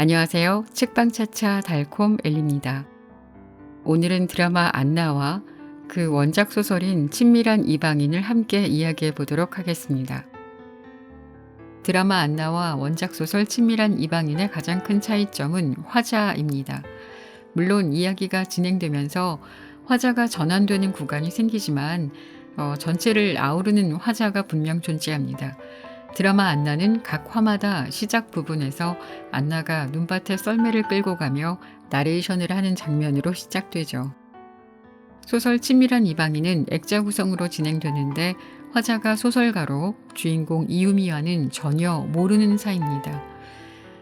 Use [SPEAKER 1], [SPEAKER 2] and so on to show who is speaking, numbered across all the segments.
[SPEAKER 1] 안녕하세요. 책방차차 달콤 엘리입니다. 오늘은 드라마 안나와 그 원작 소설인 친밀한 이방인을 함께 이야기해 보도록 하겠습니다. 드라마 안나와 원작 소설 친밀한 이방인의 가장 큰 차이점은 화자입니다. 물론 이야기가 진행되면서 화자가 전환되는 구간이 생기지만 어, 전체를 아우르는 화자가 분명 존재합니다. 드라마 안나는 각 화마다 시작 부분에서 안나가 눈밭에 썰매를 끌고 가며 나레이션을 하는 장면으로 시작되죠. 소설 친밀한 이방인은 액자 구성으로 진행되는데 화자가 소설가로 주인공 이유미와는 전혀 모르는 사이입니다.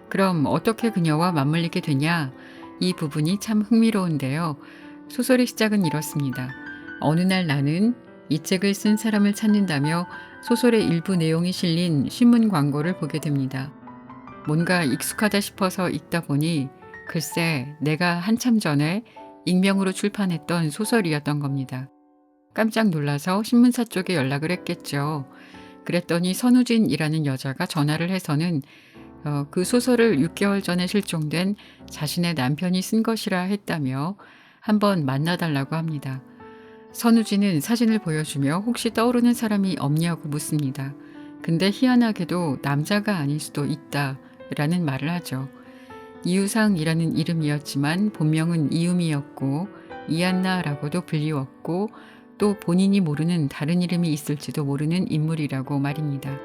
[SPEAKER 1] 그럼 어떻게 그녀와 맞물리게 되냐? 이 부분이 참 흥미로운데요. 소설의 시작은 이렇습니다. 어느 날 나는 이 책을 쓴 사람을 찾는다며 소설의 일부 내용이 실린 신문 광고를 보게 됩니다. 뭔가 익숙하다 싶어서 읽다 보니 글쎄 내가 한참 전에 익명으로 출판했던 소설이었던 겁니다. 깜짝 놀라서 신문사 쪽에 연락을 했겠죠. 그랬더니 선우진이라는 여자가 전화를 해서는 어, 그 소설을 6개월 전에 실종된 자신의 남편이 쓴 것이라 했다며 한번 만나달라고 합니다. 선우진은 사진을 보여주며 혹시 떠오르는 사람이 없냐고 묻습니다. 근데 희한하게도 남자가 아닐 수도 있다 라는 말을 하죠. 이유상이라는 이름이었지만 본명은 이유미였고 이안나라고도 불리웠고 또 본인이 모르는 다른 이름이 있을지도 모르는 인물이라고 말입니다.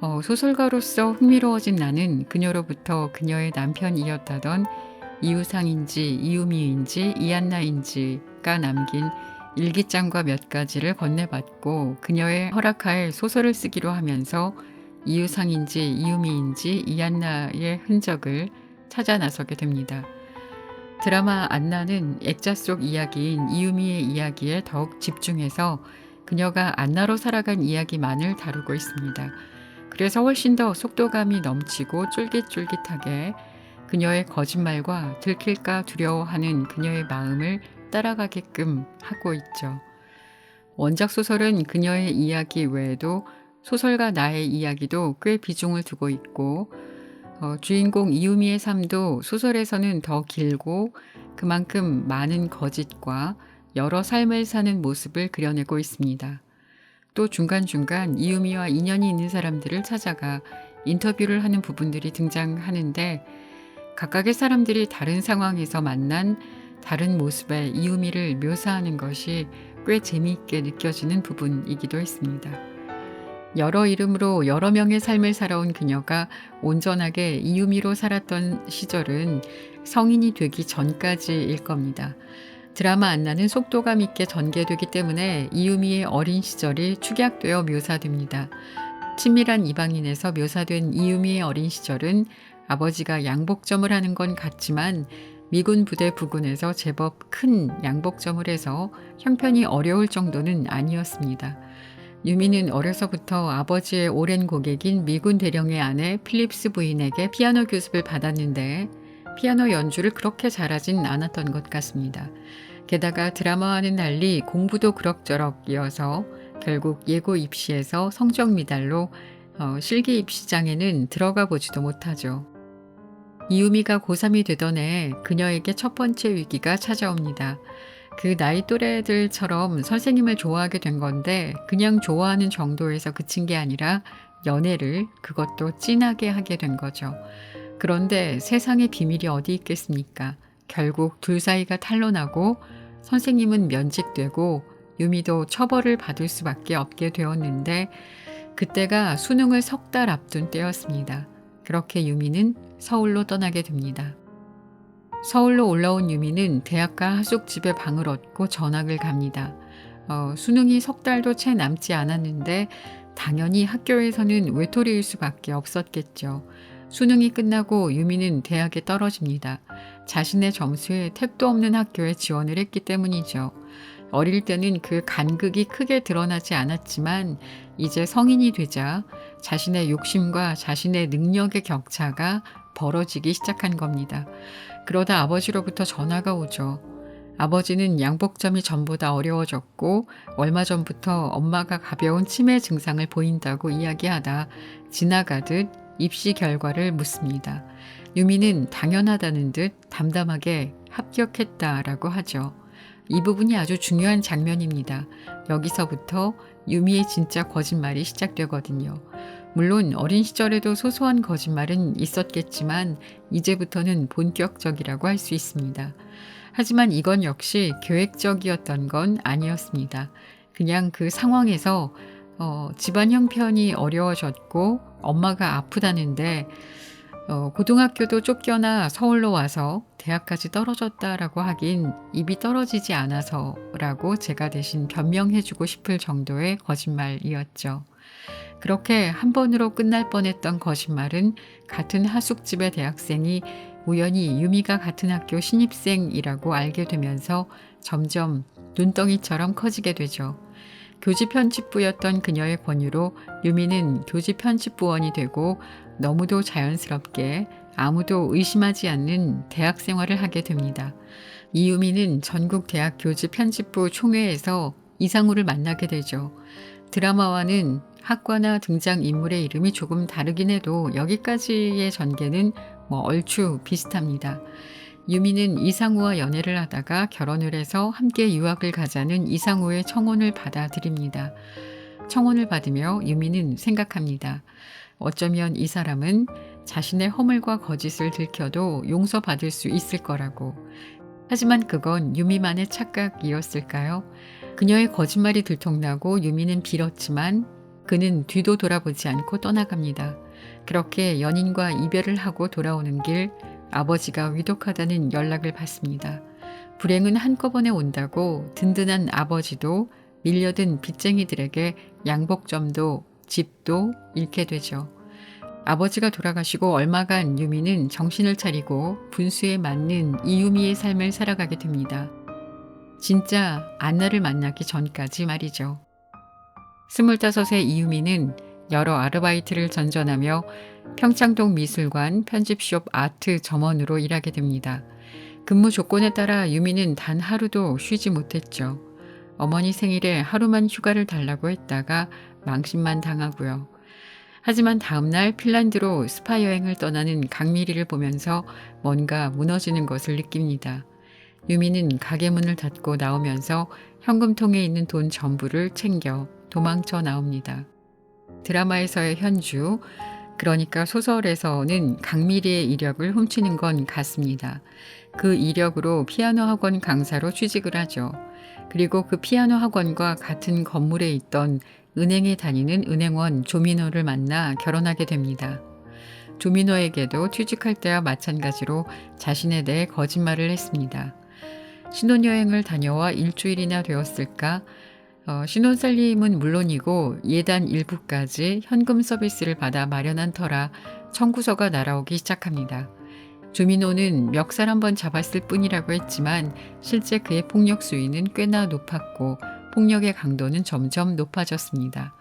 [SPEAKER 1] 어, 소설가로서 흥미로워진 나는 그녀로부터 그녀의 남편이었다던 이유상인지 이유미인지 이안나인지가 남긴 일기장과 몇 가지를 건네받고 그녀의 허락하에 소설을 쓰기로 하면서 이유상인지 이유미인지 이안나의 흔적을 찾아 나서게 됩니다. 드라마 안나는 액자 속 이야기인 이유미의 이야기에 더욱 집중해서 그녀가 안나로 살아간 이야기만을 다루고 있습니다. 그래서 훨씬 더 속도감이 넘치고 쫄깃쫄깃하게 그녀의 거짓말과 들킬까 두려워하는 그녀의 마음을 따라가게끔 하고 있죠. 원작 소설은 그녀의 이야기 외에도 소설가 나의 이야기도 꽤 비중을 두고 있고 어, 주인공 이유미의 삶도 소설에서는 더 길고 그만큼 많은 거짓과 여러 삶을 사는 모습을 그려내고 있습니다. 또 중간중간 이유미와 인연이 있는 사람들을 찾아가 인터뷰를 하는 부분들이 등장하는데 각각의 사람들이 다른 상황에서 만난 다른 모습의 이유미를 묘사하는 것이 꽤 재미있게 느껴지는 부분이기도 했습니다. 여러 이름으로 여러 명의 삶을 살아온 그녀가 온전하게 이유미로 살았던 시절은 성인이 되기 전까지일 겁니다. 드라마 안나는 속도감 있게 전개되기 때문에 이유미의 어린 시절이 축약되어 묘사됩니다. 친밀한 이방인에서 묘사된 이유미의 어린 시절은 아버지가 양복점을 하는 건 같지만 미군 부대 부근에서 제법 큰 양복점을 해서 형편이 어려울 정도는 아니었습니다. 유미는 어려서부터 아버지의 오랜 고객인 미군 대령의 아내 필립스 부인에게 피아노 교습을 받았는데 피아노 연주를 그렇게 잘하진 않았던 것 같습니다. 게다가 드라마와는 달리 공부도 그럭저럭 이어서 결국 예고 입시에서 성적 미달로 어, 실기 입시장에는 들어가 보지도 못하죠. 이유미가 고3이 되던 해 그녀에게 첫 번째 위기가 찾아옵니다. 그 나이 또래들처럼 선생님을 좋아하게 된 건데 그냥 좋아하는 정도에서 그친 게 아니라 연애를 그것도 진하게 하게 된 거죠. 그런데 세상에 비밀이 어디 있겠습니까? 결국 둘 사이가 탄로나고 선생님은 면직되고 유미도 처벌을 받을 수밖에 없게 되었는데 그때가 수능을 석 달 앞둔 때였습니다. 그렇게 유미는 서울로 떠나게 됩니다. 서울로 올라온 유미는 대학가 하숙집에 방을 얻고 전학을 갑니다. 어, 수능이 석 달도 채 남지 않았는데 당연히 학교에서는 외톨이일 수밖에 없었겠죠. 수능이 끝나고 유미는 대학에 떨어집니다. 자신의 점수에 택도 없는 학교에 지원을 했기 때문이죠. 어릴 때는 그 간극이 크게 드러나지 않았지만 이제 성인이 되자 자신의 욕심과 자신의 능력의 격차가 벌어지기 시작한 겁니다. 그러다 아버지로부터 전화가 오죠. 아버지는 양복점이 전보다 어려워졌고 얼마 전부터 엄마가 가벼운 치매 증상을 보인다고 이야기하다 지나가듯 입시 결과를 묻습니다. 유미는 당연하다는 듯 담담하게 합격했다라고 하죠. 이 부분이 아주 중요한 장면입니다. 여기서부터 유미의 진짜 거짓말이 시작되거든요. 물론 어린 시절에도 소소한 거짓말은 있었겠지만 이제부터는 본격적이라고 할 수 있습니다. 하지만 이건 역시 계획적이었던 건 아니었습니다. 그냥 그 상황에서 어, 집안 형편이 어려워졌고 엄마가 아프다는데 어, 고등학교도 쫓겨나 서울로 와서 대학까지 떨어졌다라고 하긴 입이 떨어지지 않아서라고 제가 대신 변명해주고 싶을 정도의 거짓말이었죠. 그렇게 한 번으로 끝날 뻔했던 거짓말은 같은 하숙집의 대학생이 우연히 유미가 같은 학교 신입생이라고 알게 되면서 점점 눈덩이처럼 커지게 되죠. 교지 편집부였던 그녀의 권유로 유미는 교지 편집부원이 되고 너무도 자연스럽게 아무도 의심하지 않는 대학 생활을 하게 됩니다. 이유미는 전국 대학 교지 편집부 총회에서 이상우를 만나게 되죠. 드라마와는 학과나 등장 인물의 이름이 조금 다르긴 해도 여기까지의 전개는 뭐 얼추 비슷합니다. 유미는 이상우와 연애를 하다가 결혼을 해서 함께 유학을 가자는 이상우의 청혼을 받아들입니다. 청혼을 받으며 유미는 생각합니다. 어쩌면 이 사람은 자신의 허물과 거짓을 들켜도 용서받을 수 있을 거라고. 하지만 그건 유미만의 착각이었을까요? 그녀의 거짓말이 들통나고 유미는 빌었지만 그는 뒤도 돌아보지 않고 떠나갑니다. 그렇게 연인과 이별을 하고 돌아오는 길 아버지가 위독하다는 연락을 받습니다. 불행은 한꺼번에 온다고 든든한 아버지도 밀려든 빚쟁이들에게 양복점도 집도 잃게 되죠. 아버지가 돌아가시고 얼마간 유미는 정신을 차리고 분수에 맞는 이유미의 삶을 살아가게 됩니다. 진짜 안나를 만나기 전까지 말이죠. 스물다섯의 이유미는 여러 아르바이트를 전전하며 평창동 미술관 편집숍 아트 점원으로 일하게 됩니다. 근무 조건에 따라 유미는 단 하루도 쉬지 못했죠. 어머니 생일에 하루만 휴가를 달라고 했다가 망신만 당하고요. 하지만 다음날 핀란드로 스파 여행을 떠나는 강미리를 보면서 뭔가 무너지는 것을 느낍니다. 유미는 가게 문을 닫고 나오면서 현금통에 있는 돈 전부를 챙겨 도망쳐 나옵니다. 드라마에서의 현주, 그러니까 소설에서는 강미리의 이력을 훔치는 건 같습니다. 그 이력으로 피아노 학원 강사로 취직을 하죠. 그리고 그 피아노 학원과 같은 건물에 있던 은행에 다니는 은행원 조민호를 만나 결혼하게 됩니다. 조민호에게도 취직할 때와 마찬가지로 자신에 대해 거짓말을 했습니다. 신혼여행을 다녀와 일주일이나 되었을까 어, 신혼살림은 물론이고 예단 일부까지 현금 서비스를 받아 마련한 터라 청구서가 날아오기 시작합니다. 조민호는 멱살 한번 잡았을 뿐이라고 했지만 실제 그의 폭력 수위는 꽤나 높았고 폭력의 강도는 점점 높아졌습니다.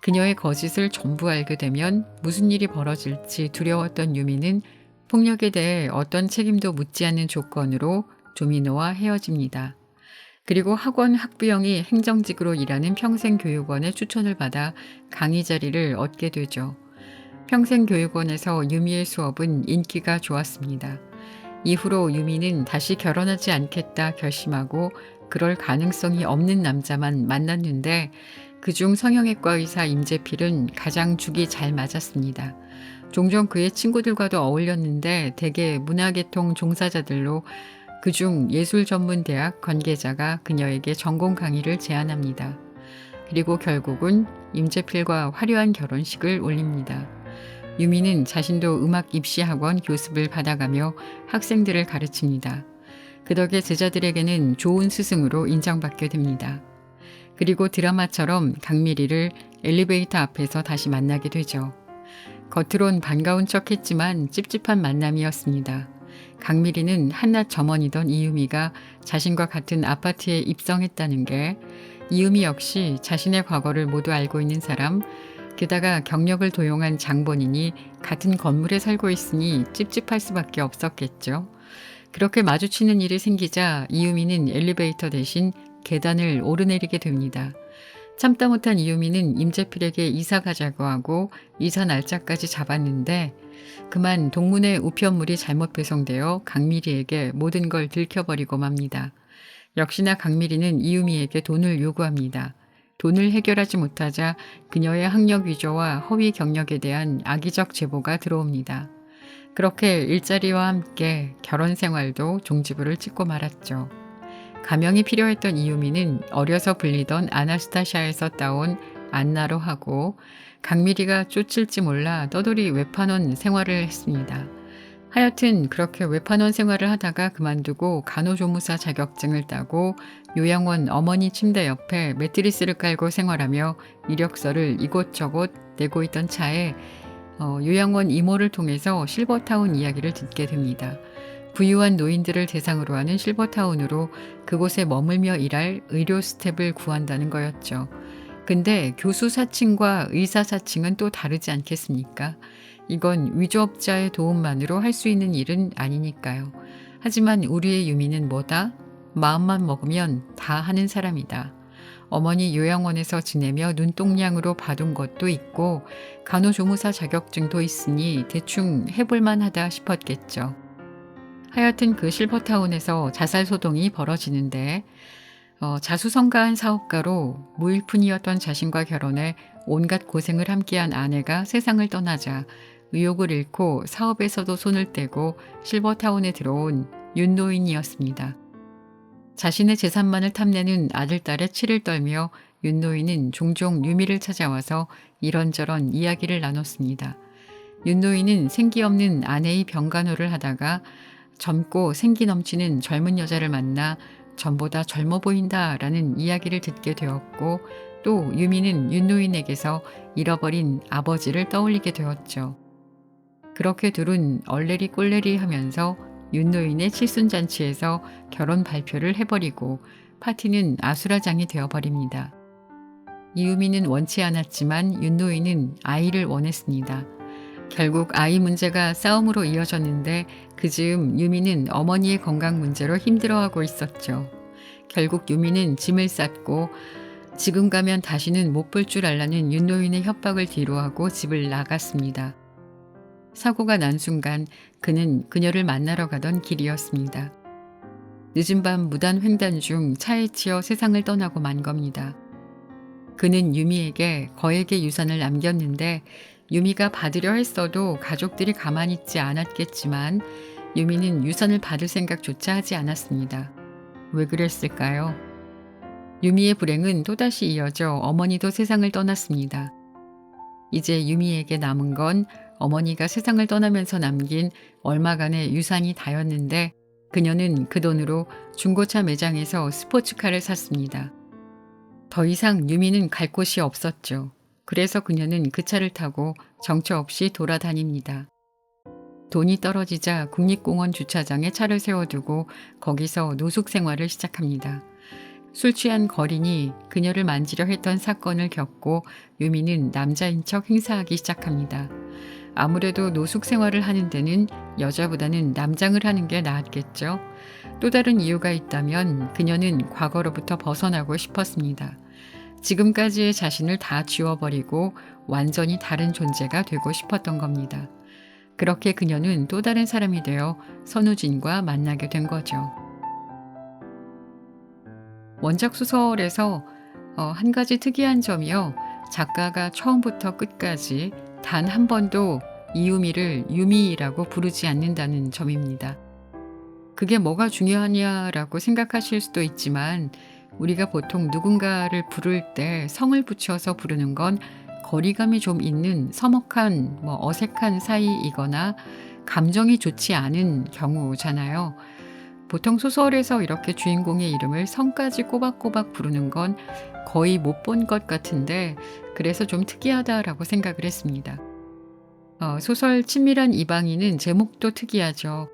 [SPEAKER 1] 그녀의 거짓을 전부 알게 되면 무슨 일이 벌어질지 두려웠던 유미는 폭력에 대해 어떤 책임도 묻지 않는 조건으로 조민호와 헤어집니다. 그리고 학원 학부형이 행정직으로 일하는 평생교육원의 추천을 받아 강의 자리를 얻게 되죠. 평생교육원에서 유미의 수업은 인기가 좋았습니다. 이후로 유미는 다시 결혼하지 않겠다 결심하고 그럴 가능성이 없는 남자만 만났는데 그중 성형외과 의사 임재필은 가장 죽이 잘 맞았습니다. 종종 그의 친구들과도 어울렸는데 대개 문화계통 종사자들로 그중 예술 전문 대학 관계자가 그녀에게 전공 강의를 제안합니다. 그리고 결국은 임재필과 화려한 결혼식을 올립니다. 유미는 자신도 음악 입시학원 교습을 받아가며 학생들을 가르칩니다. 그 덕에 제자들에게는 좋은 스승으로 인정받게 됩니다. 그리고 드라마처럼 강미리를 엘리베이터 앞에서 다시 만나게 되죠. 겉으론 반가운 척 했지만 찝찝한 만남이었습니다. 강미리는 한낱 점원이던 이유미가 자신과 같은 아파트에 입성했다는 게 이유미 역시 자신의 과거를 모두 알고 있는 사람, 게다가 경력을 도용한 장본인이 같은 건물에 살고 있으니 찝찝할 수밖에 없었겠죠. 그렇게 마주치는 일이 생기자 이유미는 엘리베이터 대신 계단을 오르내리게 됩니다. 참다 못한 이유미는 임재필에게 이사 가자고 하고 이사 날짜까지 잡았는데 그만 동문의 우편물이 잘못 배송되어 강미리에게 모든 걸 들켜버리고 맙니다. 역시나 강미리는 이유미에게 돈을 요구합니다. 돈을 해결하지 못하자 그녀의 학력 위조와 허위 경력에 대한 악의적 제보가 들어옵니다. 그렇게 일자리와 함께 결혼 생활도 종지부를 찍고 말았죠. 가명이 필요했던 이유미는 어려서 불리던 아나스타샤에서 따온 안나로 하고 강미리가 쫓을지 몰라 떠돌이 외판원 생활을 했습니다. 하여튼 그렇게 외판원 생활을 하다가 그만두고 간호조무사 자격증을 따고 요양원 어머니 침대 옆에 매트리스를 깔고 생활하며 이력서를 이곳저곳 내고 있던 차에 어, 요양원 이모를 통해서 실버타운 이야기를 듣게 됩니다. 부유한 노인들을 대상으로 하는 실버타운으로 그곳에 머물며 일할 의료 스텝을 구한다는 거였죠. 근데 교수 사칭과 의사 사칭은 또 다르지 않겠습니까? 이건 위조업자의 도움만으로 할 수 있는 일은 아니니까요. 하지만 우리의 유미는 뭐다? 마음만 먹으면 다 하는 사람이다. 어머니 요양원에서 지내며 눈동냥으로 봐둔 것도 있고 간호조무사 자격증도 있으니 대충 해볼만 하다 싶었겠죠. 하여튼 그 실버타운에서 자살 소동이 벌어지는데 어, 자수성가한 사업가로 무일푼이었던 자신과 결혼해 온갖 고생을 함께한 아내가 세상을 떠나자 의욕을 잃고 사업에서도 손을 떼고 실버타운에 들어온 윤노인이었습니다. 자신의 재산만을 탐내는 아들딸의 치를 떨며 윤노인은 종종 유미를 찾아와서 이런저런 이야기를 나눴습니다. 윤노인은 생기 없는 아내의 병간호를 하다가 젊고 생기 넘치는 젊은 여자를 만나 전보다 젊어 보인다 라는 이야기를 듣게 되었고 또 유미는 윤노인에게서 잃어버린 아버지를 떠올리게 되었죠. 그렇게 둘은 얼레리 꼴레리 하면서 윤노인의 칠순잔치에서 결혼 발표를 해버리고 파티는 아수라장이 되어버립니다. 이유미는 원치 않았지만 윤노인은 아이를 원했습니다. 결국 아이 문제가 싸움으로 이어졌는데 그 즈음 유미는 어머니의 건강 문제로 힘들어하고 있었죠. 결국 유미는 짐을 쌌고 지금 가면 다시는 못 볼 줄 알라는 윤노인의 협박을 뒤로하고 집을 나갔습니다. 사고가 난 순간 그는 그녀를 만나러 가던 길이었습니다. 늦은 밤 무단 횡단 중 차에 치여 세상을 떠나고 만 겁니다. 그는 유미에게 거액의 유산을 남겼는데 유미가 받으려 했어도 가족들이 가만히 있지 않았겠지만 유미는 유산을 받을 생각조차 하지 않았습니다. 왜 그랬을까요? 유미의 불행은 또다시 이어져 어머니도 세상을 떠났습니다. 이제 유미에게 남은 건 어머니가 세상을 떠나면서 남긴 얼마간의 유산이 다였는데 그녀는 그 돈으로 중고차 매장에서 스포츠카를 샀습니다. 더 이상 유미는 갈 곳이 없었죠. 그래서 그녀는 그 차를 타고 정처 없이 돌아다닙니다. 돈이 떨어지자 국립공원 주차장에 차를 세워두고 거기서 노숙 생활을 시작합니다. 술 취한 거린이 그녀를 만지려 했던 사건을 겪고 유미는 남자인 척 행사하기 시작합니다. 아무래도 노숙 생활을 하는 데는 여자보다는 남장을 하는 게 나았겠죠. 또 다른 이유가 있다면 그녀는 과거로부터 벗어나고 싶었습니다. 지금까지의 자신을 다 지워버리고 완전히 다른 존재가 되고 싶었던 겁니다. 그렇게 그녀는 또 다른 사람이 되어 선우진과 만나게 된 거죠. 원작 소설에서 어, 한 가지 특이한 점이요. 작가가 처음부터 끝까지 단 한 번도 이유미를 유미라고 부르지 않는다는 점입니다. 그게 뭐가 중요하냐라고 생각하실 수도 있지만 우리가 보통 누군가를 부를 때 성을 붙여서 부르는 건 거리감이 좀 있는 서먹한 뭐 어색한 사이이거나 감정이 좋지 않은 경우잖아요. 보통 소설에서 이렇게 주인공의 이름을 성까지 꼬박꼬박 부르는 건 거의 못 본 것 같은데 그래서 좀 특이하다라고 생각을 했습니다. 어, 소설 친밀한 이방인은 제목도 특이하죠.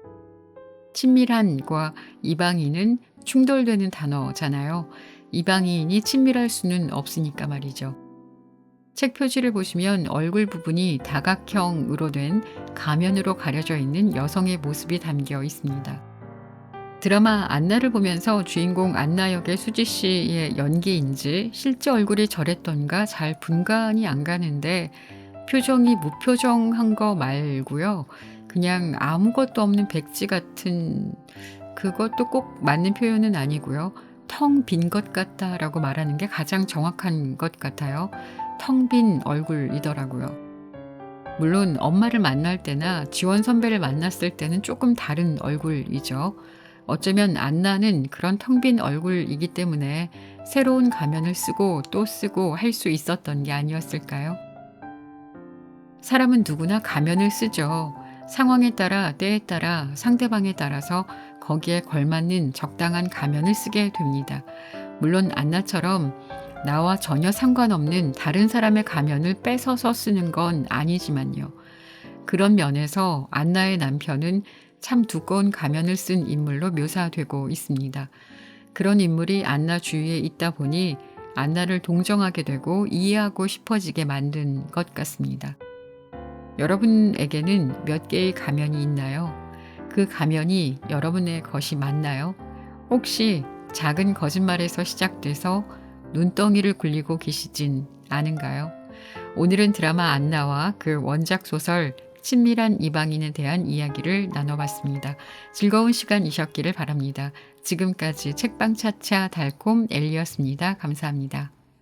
[SPEAKER 1] 친밀한과 이방인은 충돌되는 단어잖아요. 이방인이 친밀할 수는 없으니까 말이죠. 책 표지를 보시면 얼굴 부분이 다각형으로 된 가면으로 가려져 있는 여성의 모습이 담겨 있습니다. 드라마 안나를 보면서 주인공 안나 역의 수지 씨의 연기인지 실제 얼굴이 저랬던가 잘 분간이 안 가는데 표정이 무표정한 거 말고요. 그냥 아무것도 없는 백지 같은 그것도 꼭 맞는 표현은 아니고요. 텅 빈 것 같다라고 말하는 게 가장 정확한 것 같아요. 텅 빈 얼굴이더라고요. 물론 엄마를 만날 때나 지원 선배를 만났을 때는 조금 다른 얼굴이죠. 어쩌면 안나는 그런 텅 빈 얼굴이기 때문에 새로운 가면을 쓰고 또 쓰고 할 수 있었던 게 아니었을까요? 사람은 누구나 가면을 쓰죠. 상황에 따라, 때에 따라, 상대방에 따라서 거기에 걸맞는 적당한 가면을 쓰게 됩니다. 물론 안나처럼 나와 전혀 상관없는 다른 사람의 가면을 뺏어서 쓰는 건 아니지만요. 그런 면에서 안나의 남편은 참 두꺼운 가면을 쓴 인물로 묘사되고 있습니다. 그런 인물이 안나 주위에 있다 보니 안나를 동정하게 되고 이해하고 싶어지게 만든 것 같습니다. 여러분에게는 몇 개의 가면이 있나요? 그 가면이 여러분의 것이 맞나요? 혹시 작은 거짓말에서 시작돼서 눈덩이를 굴리고 계시진 않은가요? 오늘은 드라마 안나와 그 원작 소설 친밀한 이방인에 대한 이야기를 나눠봤습니다. 즐거운 시간이셨기를 바랍니다. 지금까지 책방차차 달콤 엘리였습니다. 감사합니다.